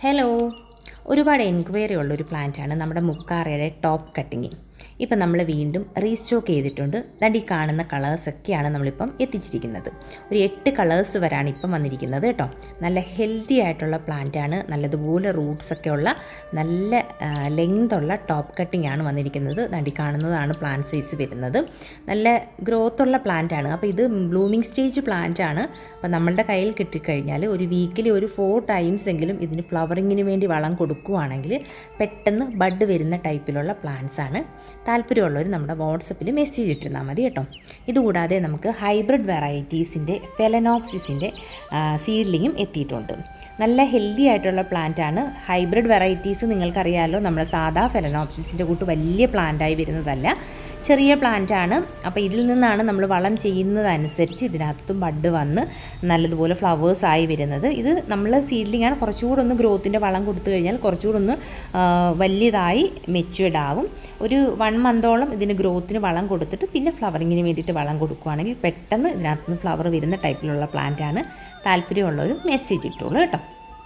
Hello ഒരുപാട് enquiry ഉള്ളൊരു ആണ് നമ്മുടെ മുക്കാറയുടെ ടോപ്പ് കട്ടിങ് ഇപ്പം നമ്മൾ വീണ്ടും റീസ്റ്റോക്ക് ചെയ്തിട്ടുണ്ട്. ദണ്ട് ഈ കാണുന്ന കളേഴ്സൊക്കെയാണ് നമ്മളിപ്പം എത്തിച്ചിരിക്കുന്നത്. ഒരു എട്ട് കളേഴ്സ് വരാണ് ഇപ്പം വന്നിരിക്കുന്നത് കേട്ടോ. നല്ല ഹെൽത്തി ആയിട്ടുള്ള പ്ലാന്റാണ് നല്ലതുപോലെ റൂട്ട്സ് ഒക്കെ ഉള്ള നല്ല ലെങ്ത് ഉള്ള ടോപ്പ് കട്ടിംഗ് ആണ് വന്നിരിക്കുന്നത്. നടി കാണുന്നതാണ് പ്ലാന്റ് സൈസ് വരുന്നത്. നല്ല ഗ്രോത്തുള്ള പ്ലാന്റ് ആണ്. അപ്പോൾ ഇത് ബ്ലൂമിങ് സ്റ്റേജ് പ്ലാന്റ് ആണ്. അപ്പോൾ നമ്മളുടെ കയ്യിൽ കിട്ടിക്കഴിഞ്ഞാൽ ഒരു വീക്കിൽ ഒരു ഫോർ ടൈംസ് എങ്കിലും ഇതിന് ഫ്ലവറിങ്ങിന് വേണ്ടി വളം കൊടുക്കുകയാണെങ്കിൽ പെട്ടെന്ന് ബഡ് വരുന്ന ടൈപ്പിലുള്ള പ്ലാന്റ്സ് ആണ്. താല്പര്യമുള്ളവർ നമ്മുടെ വാട്സപ്പിൽ മെസ്സേജ് ഇട്ടിരുന്നാൽ മതി കേട്ടോ. ഇതുകൂടാതെ നമുക്ക് ഹൈബ്രിഡ് വെറൈറ്റീസിന്റെ ഫെലനോപ്സിസിന്റെ സീഡ്ലിങ്ങും എത്തിയിട്ടുണ്ട്. നല്ല ഹെൽത്തി ആയിട്ടുള്ള പ്ലാന്റാണ് ഹൈബ്രിഡ് വെറൈറ്റീസ് നിങ്ങൾക്കറിയാമല്ലോ നമ്മുടെ സാധാ ഫെലനോപ്സിസിന്റെ കൂട്ട് വലിയ പ്ലാന്റായി വരുന്നതല്ല. ചെറിയ പ്ലാന്റ് ആണ്. അപ്പോൾ ഇതിൽ നിന്നാണ് നമ്മൾ വളം ചെയ്യുന്നതനുസരിച്ച് ഇതിനകത്തും ബഡ് വന്ന് നല്ലതുപോലെ ഫ്ലവേഴ്സ് ആയി വരുന്നത്. ഇത് നമ്മൾ സീഡ്ലിംഗ് ആണ്. കുറച്ചുകൂടെ ഒന്ന് ഗ്രോത്തിന്റെ വളം കൊടുത്തു കഴിഞ്ഞാൽ കുറച്ചുകൂടെ ഒന്ന് വലിയതായി മെച്യൂർഡ് ആവും. ഒരു വൺ മന്തോളം ഇതിന് ഗ്രോത്തിന് വളം കൊടുത്തിട്ട് പിന്നെ ഫ്ലവറിങ്ങിന് വേണ്ടിയിട്ട് വളം കൊടുക്കുകയാണെങ്കിൽ പെട്ടെന്ന് ഇതിനകത്തുനിന്ന് ഫ്ലവർ വരുന്ന ടൈപ്പിലുള്ള പ്ലാന്റ് ആണ്. താല്പര്യമുള്ളവർ മെസ്സേജ് ഇട്ടോളൂ കേട്ടോ.